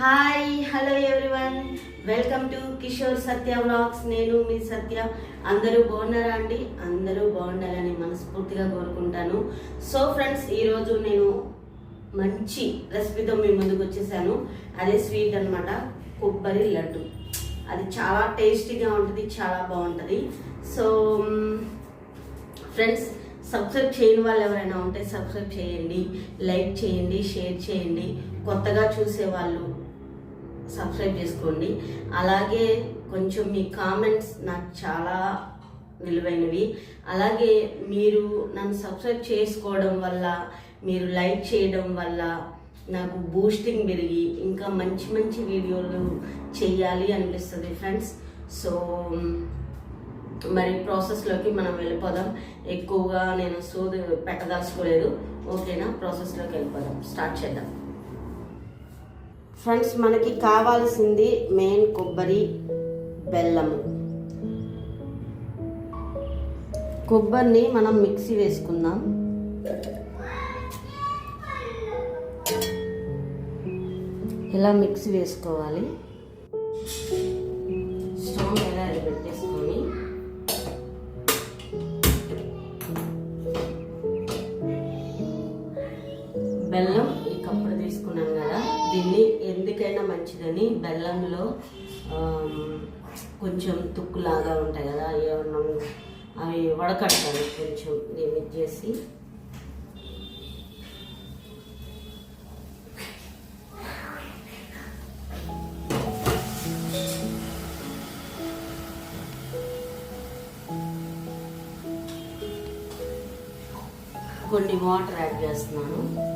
Hi hello everyone welcome to Kishore Satya vlogs నేను మీ సత్య అందరూ బాగున్నారా అండి? అందరూ బాగుండాలని మనస్ఫూర్తిగా కోరుకుంటాను. సో ఫ్రెండ్స్ ఈరోజు నేను మంచి రెసిపీతో మీ ముందుకు వచ్చేసాను. అదే స్వీట్ అనమాట కొబ్బరి లడ్డు. అది చాలా టేస్టీగా ఉంటుంది చాలా బాగుంటుంది. సో ఫ్రెండ్స్ సబ్స్క్రైబ్ చేయని వాళ్ళు ఎవరైనా ఉంటే సబ్స్క్రైబ్ చేయండి లైక్ చేయండి షేర్ చేయండి. కొత్తగా చూసేవాళ్ళు సబ్స్క్రైబ్ చేసుకోండి. అలాగే కొంచెం మీ కామెంట్స్ నాకు చాలా విలువైనవి. అలాగే మీరు నన్ను సబ్స్క్రైబ్ చేసుకోవడం వల్ల మీరు లైక్ చేయడం వల్ల నాకు బూస్టింగ్ పెరిగి ఇంకా మంచి మంచి వీడియోలు చేయాలి అనిపిస్తుంది ఫ్రెండ్స్. సో మరి ప్రాసెస్లోకి మనం వెళ్ళిపోదాం. ఎక్కువగా నేను సోది పెట్టదలుచుకోలేదు. ఓకేనా? ప్రాసెస్లోకి వెళ్ళిపోదాం. స్టార్ట్ చేద్దాం. ఫ్రెండ్స్ మనకి కావాల్సింది మెయిన్ కొబ్బరి బెల్లము. కొబ్బరిని మనం మిక్సీ వేసుకుందాం. ఇలా మిక్సీ వేసుకోవాలి? తీసుకొని బెల్లంలో కొంచెం తుక్కులాగా ఉంటాయి కదా ఏమన్నా అవి వడకట్టాలి కొంచెం దీన్ని చేసి. కొన్ని వాటర్ యాడ్ చేస్తున్నాను.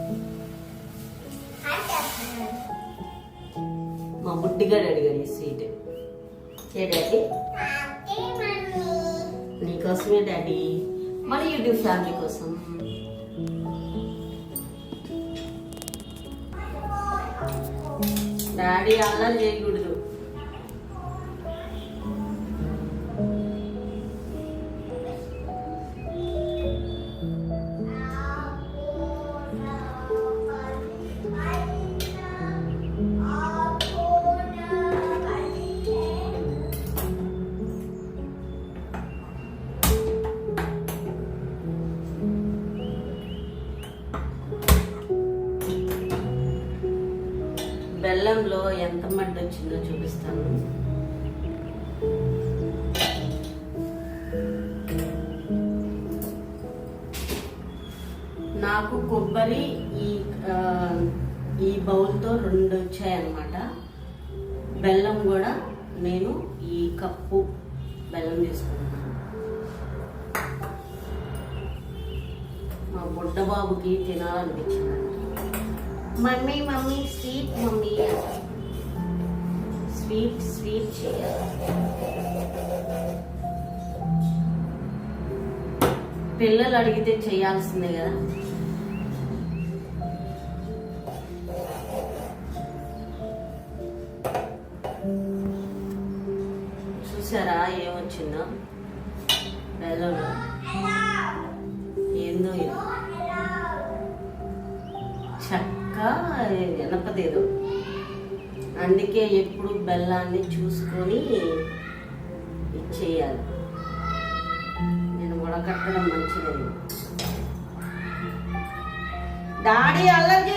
మా బుడ్డిగాడు అడిగాడు ఈ స్వీట్ డాడీ? నీకోసమే డాడీ. మన యూట్యూబ్ ఫ్యామిలీ కోసం. డాడీ అల్లరి చేయకూడదు. నాకు కొబ్బరి ఈ ఈ బౌల్తో రెండు వచ్చాయన్నమాట. బెల్లం కూడా నేను ఈ కప్పు బెల్లం తీసుకుంటున్నాను మా బుడ్డ బాబుకి తినాలనిపించింది. Mummy mummy sweet mummy. Sweet sweet చేయాలి పిల్లలు అడిగితే చేయాల్సిందే కదా. చూసారా ఏమొచ్చిందో? బెల్లంలో ఏందో చక్క చెక్క అందుకే ఎప్పుడు బెల్లాన్ని చూసుకొని ఇచ్చేయాలి. నేను ఉడకట్టడం మంచిది డాడీ అల్లరి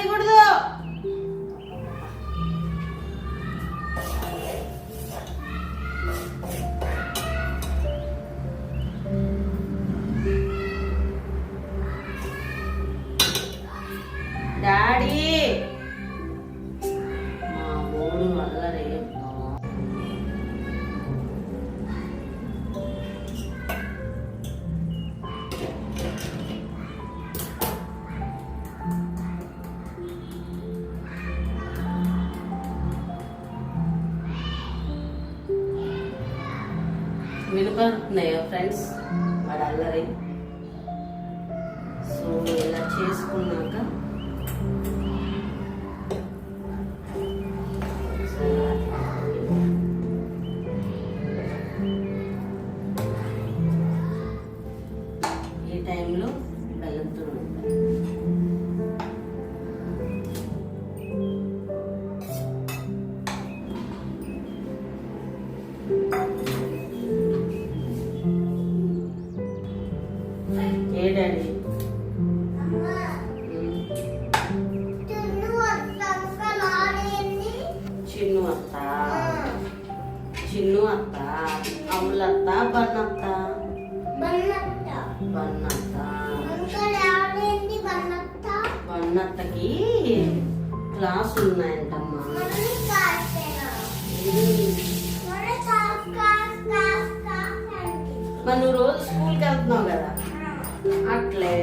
వినపడుతున్నాయో ఫ్రెండ్స్ వాడు అల్లరి. సో ఇలా చేసుకున్నాక మరి నువ్వు రోజు స్కూల్కి వెళ్తున్నావు కదా? అట్లే.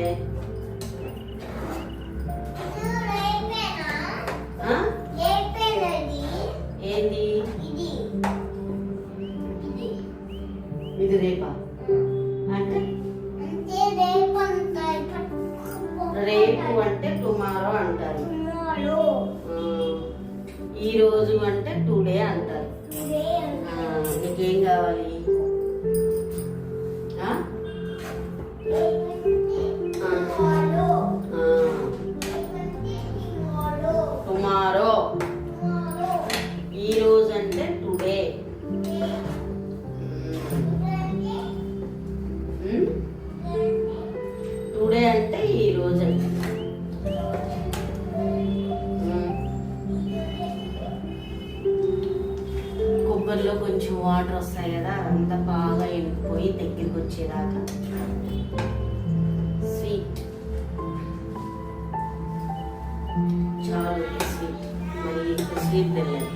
చాలు స్వీట్ మరి ఇంత స్వీట్ తెలియదు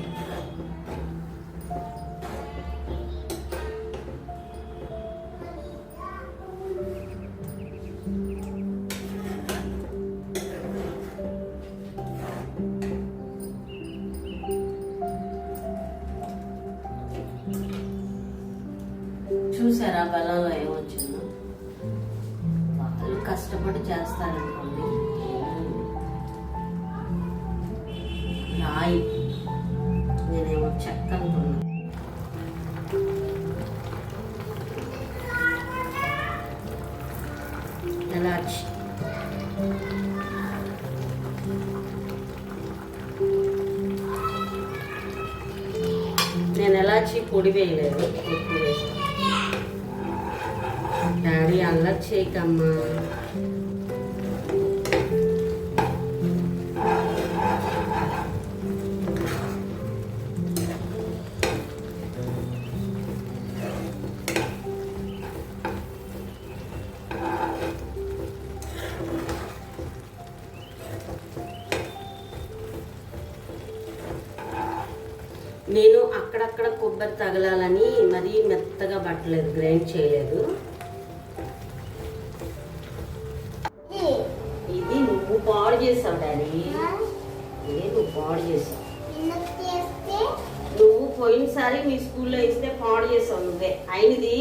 నేనేమో చెక్క అనుకున్నా ఎలాచి నేను ఎలాచి పొడి వేయలేదు ఉప్పు వేసాను డాడీ అల్లరి చేయకమ్మా నేను అక్కడక్కడ కొబ్బరి తగలాలని మరీ మెత్తగా పట్టలేదు గ్రైండ్ చేయలేదు. ఇది నువ్వు పాడు చేసావు డాడీ. నువ్వు పాడు చేసావు? నువ్వు పోయినసారి మీ స్కూల్లో ఇస్తే పాడు చేసావు నువ్వే. అయినది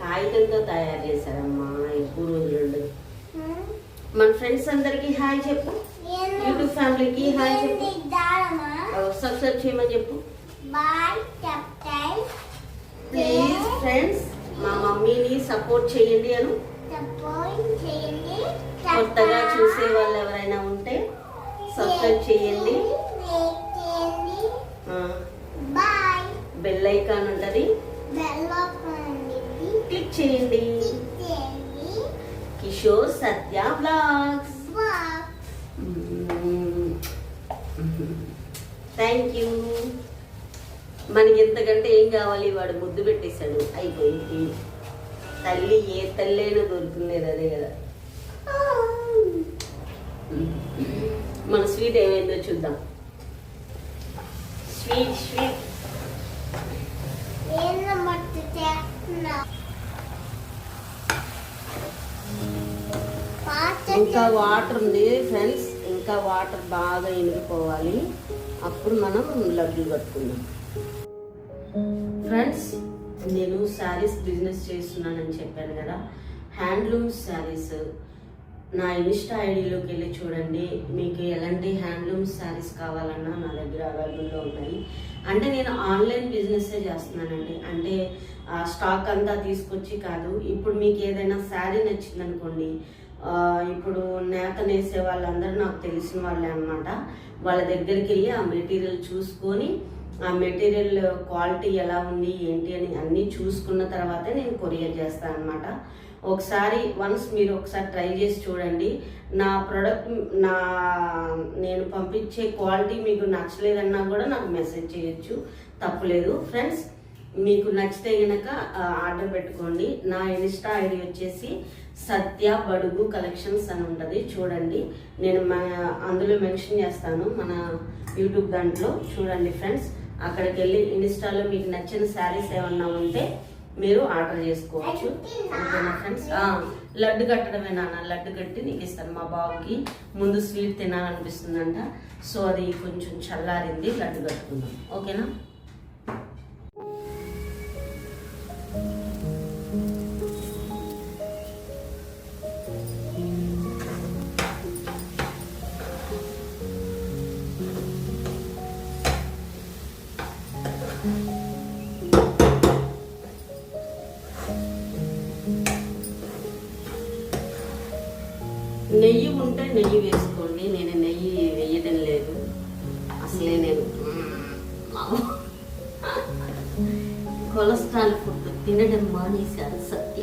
కాగితంతో తయారు చేశారమ్మా ఎక్కువ రోజులు మన ఫ్రెండ్స్ అందరికి హాయ్ చెప్పు. యూట్యూబ్ ఫ్యామిలీకి హాయ్ చెప్పు. సబ్స్క్రైబ్ చేయమని చెప్పు. బాయ్ చెప్తాయి ప్లీజ్ ఫ్రెండ్స్ మా మమ్మీని సపోర్ట్ చేయండి అను. సపోర్ట్ చేయండి. కొత్తగా చూసే వాళ్ళు ఎవరైనా ఉంటే సబ్స్క్రైబ్ చేయండి. బెల్ ఐకాన్ ఉంటుంది. క్లిక్ చేయండి. Kishore Satya blogs bye thank you మనకి ఎంతకంటే ఏం కావాలి? వాడు ముద్దు పెట్టేశాడు. అయిపోయింది. తల్లి ఏ తల్లి అయినా దొరుకుతులేదు అదే కదా. మన స్వీట్ ఏమైందో చూద్దాం. Sweet sweet. ఇంకా వాటర్ ఉంది ఫ్రెండ్స్ ఇంకా వాటర్ బాగా ఇనిగిపోవాలి అప్పుడు మనం లడ్డూలు కట్టుకుందాం. ఫ్రెండ్స్ నేను శారీస్ బిజినెస్ చేస్తున్నానని చెప్పాను కదా. Handloom saris. నా ఇన్స్టా ఐడిలోకి వెళ్ళి చూడండి. మీకు ఎలాంటి హ్యాండ్లూమ్ శారీస్ కావాలన్నా నా దగ్గర అవైలబుల్లో ఉన్నాయి అంటే నేను ఆన్లైన్ బిజినెస్సే చేస్తున్నానండి. అంటే స్టాక్ అంతా తీసుకొచ్చి కాదు. ఇప్పుడు మీకు ఏదైనా శారీ నచ్చిందనుకోండి ఇప్పుడు నేత నేసే వాళ్ళందరూ నాకు తెలిసిన వాళ్ళే అనమాట వాళ్ళ దగ్గరికి వెళ్ళి ఆ మెటీరియల్ చూసుకొని ఆ మెటీరియల్ క్వాలిటీ ఎలా ఉంది ఏంటి అని అన్నీ చూసుకున్న తర్వాతే నేను కొరియర్ చేస్తాను అనమాట ఒకసారి వన్స్ మీరు ఒకసారి ట్రై చేసి చూడండి. నా ప్రోడక్ట్ నా నేను పంపించే క్వాలిటీ మీకు నచ్చలేదన్నా కూడా నాకు మెసేజ్ చేయొచ్చు. తప్పులేదు. ఫ్రెండ్స్ మీకు నచ్చితే గనక ఆర్డర్ పెట్టుకోండి. నా ఇన్స్టా ఐడి వచ్చేసి సత్య బడుగు కలెక్షన్స్ అని ఉంటుంది చూడండి. నేను మన అందులో మెన్షన్ చేస్తాను మన యూట్యూబ్ దాంట్లో. చూడండి ఫ్రెండ్స్ అక్కడికి వెళ్ళి ఇన్స్టాలో మీకు నచ్చిన శారీస్ ఏమన్నా ఉంటే మీరు ఆర్డర్ చేసుకోవచ్చు. ఓకేనా ఫ్రెండ్స్? లడ్డు కట్టడమే నాన్న. లడ్డు కట్టి నీకు ఇస్తాను మా బాబుకి ముందు స్వీట్ తినాలనిపిస్తుందంట. సో అది కొంచెం చల్లారింది లడ్డు కట్టుకుందాం. ఓకేనా? కొలెస్ట్రాల్ ఫుడ్ తినడం మానేశారు సత్య.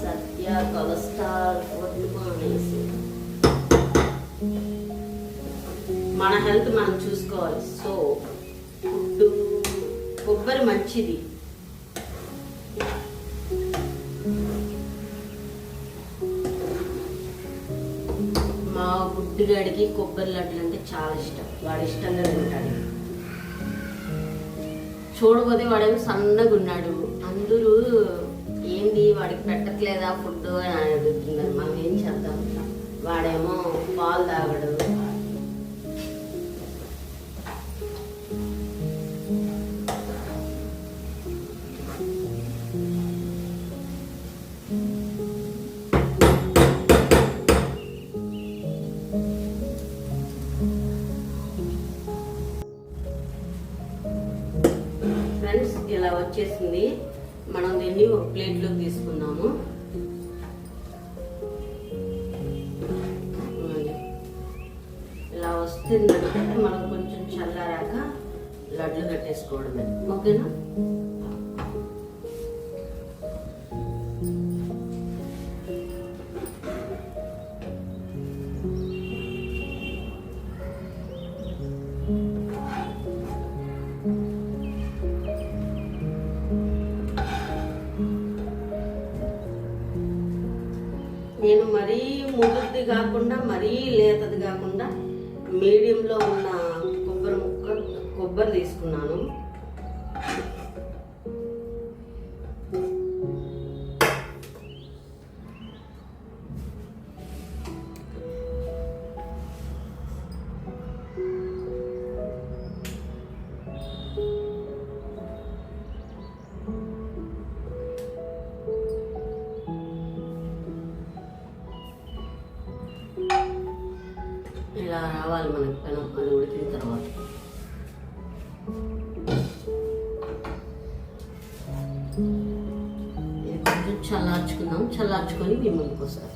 సత్య కొలెస్ట్రాల్ ఫుడ్ మానేసి. మన హెల్త్ మనం చూసుకోవాలి. సో ఫుడ్ కొబ్బరి మంచిది. మా గుడ్డుగాడికి కొబ్బరి లడ్డలు అంటే చాలా ఇష్టం. వాడు ఇష్టంగా తింటాడు. చూడబోతే వాడేమో సన్నగా ఉన్నాడు. అందరూ ఏంది వాడికి పెట్టట్లేదా ఫుడ్ అని అడుగుతున్నారు. మనం ఏం చేద్దాం? వాడేమో పాలు తాగడు. ఫ్రెండ్స్ ఇలా వచ్చేసింది. మనం దీన్ని ఒక ప్లేట్లోకి తీసుకున్నాము. ఇలా వస్తుందంటే మనం కొంచెం చల్లారాక లడ్లు కట్టేసుకోవడమే. ఓకేనా? నేను మరీ ముదురుది కాకుండా మరీ లేతది కాకుండా మీడియంలో ఉన్న కొబ్బరి ముక్క కొబ్బరి తీసుకున్నాను. ఇలా రావాలి మనకి పెనం అది ఉడికిన తర్వాత. ఇది కొంచెం చల్లార్చుకుందాం. చల్లార్చుకొని మీ ముందుకు వస్తాం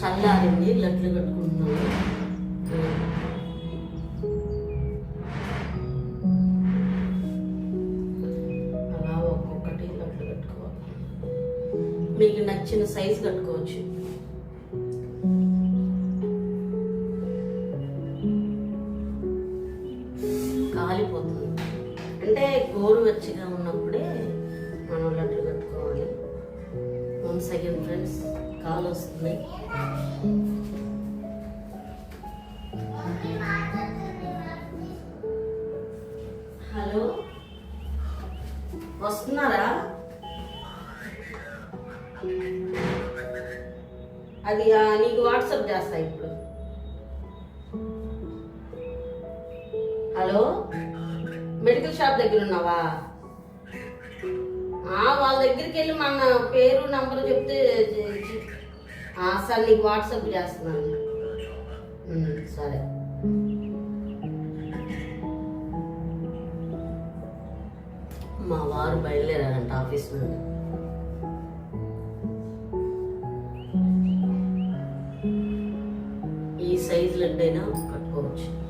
చల్లారింది లడ్లు కట్టుకుంటున్నాము. అలా ఒక్కొక్కటి లడ్లు కట్టుకోవాలి. మీకు నచ్చిన సైజు కట్టుకోవచ్చు. కాలిపోతుంది. అంటే గోరువెచ్చగా ఉన్నప్పుడే వన్ సెకండ్ ఫ్రెండ్స్ కాల్ వస్తుంది హలో వస్తున్నారా? అది నీకు వాట్సాప్ చేస్తా ఇప్పుడు. హలో మెడికల్ షాప్ దగ్గర ఉన్నావా? వాళ్ళ దగ్గరికి వెళ్ళి మన పేరు నంబర్ చెప్తే సార్ ఆ, నీకు వాట్సాప్ చేస్తున్నాను. సరే. మా వారు బయలుదేరారంట ఆఫీస్ నుండి. ఈ సైజు లడ్డైనా కట్టుకోవచ్చు.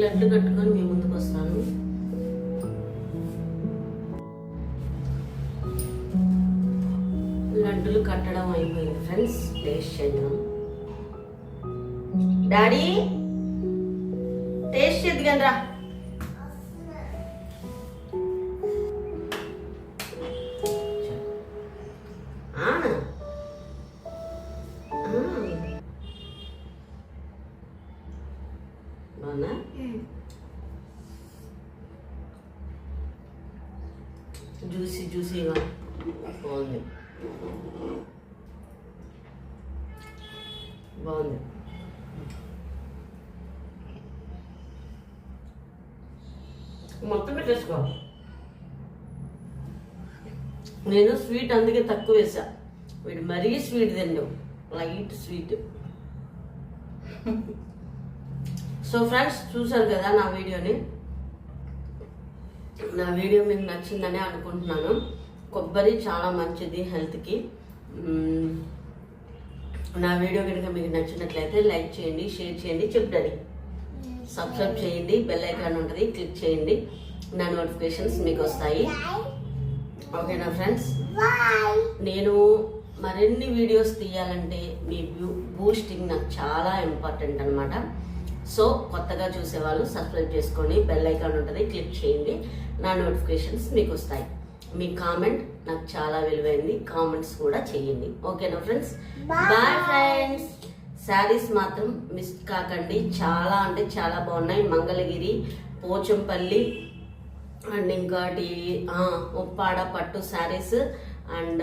లడ్డు కట్టుకొని మీ ముందుకు వస్తాను. లడ్డులు కట్టడం అయిపోయింది ఫ్రెండ్స్ టేస్ట్ చేద్దాం. డాడీ టేస్ట్ చేద్దాం రా. చూసి బాగుంది. బాగుంది. మొత్తం పెట్టేసుకో నేను స్వీట్ అందుకే తక్కువ వేసా వీడు మరీ స్వీట్ తిండు లైట్ స్వీట్. సో ఫ్రెండ్స్ చూసారు కదా నా వీడియోని? నా వీడియో మీకు నచ్చిందని అనుకుంటున్నాను. కొబ్బరి చాలా మంచిది హెల్త్కి నా వీడియో కనుక మీకు నచ్చినట్లయితే లైక్ చేయండి షేర్ చేయండి చెప్పండి. సబ్స్క్రైబ్ చేయండి బెల్ ఐకాన్ ఉంటుంది క్లిక్ చేయండి. నా నోటిఫికేషన్స్ మీకు వస్తాయి. ఓకేనా ఫ్రెండ్స్ నేను మరిన్ని వీడియోస్ తీయాలంటే మీ బూస్టింగ్ నాకు చాలా ఇంపార్టెంట్ అనమాట సో కొత్తగా చూసేవాళ్ళు సబ్స్క్రైబ్ చేసుకొని బెల్ ఐకాన్ ఉంటుంది క్లిక్ చేయండి. నా నోటిఫికేషన్స్ మీకు వస్తాయి. మీ కామెంట్ నాకు చాలా విలువైంది కామెంట్స్ కూడా చేయండి. ఓకేనా ఫ్రెండ్స్. బాయ్ ఫ్రెండ్స్ శారీస్ మాత్రం మిస్ కాకండి. చాలా అంటే చాలా బాగున్నాయి. మంగళగిరి పోచంపల్లి అండ్ ఇంకోటి ఆ, ఉప్పాడ పట్టు saris and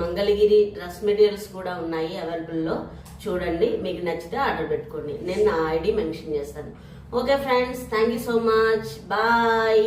Mangalagiri dress materials కూడా ఉన్నాయి అవైలబుల్లో. చూడండి మీకు నచ్చితే ఆర్డర్ పెట్టుకోండి. నేను నా ఐడి మెన్షన్ చేస్తాను. Okay friends thank you so much. Bye.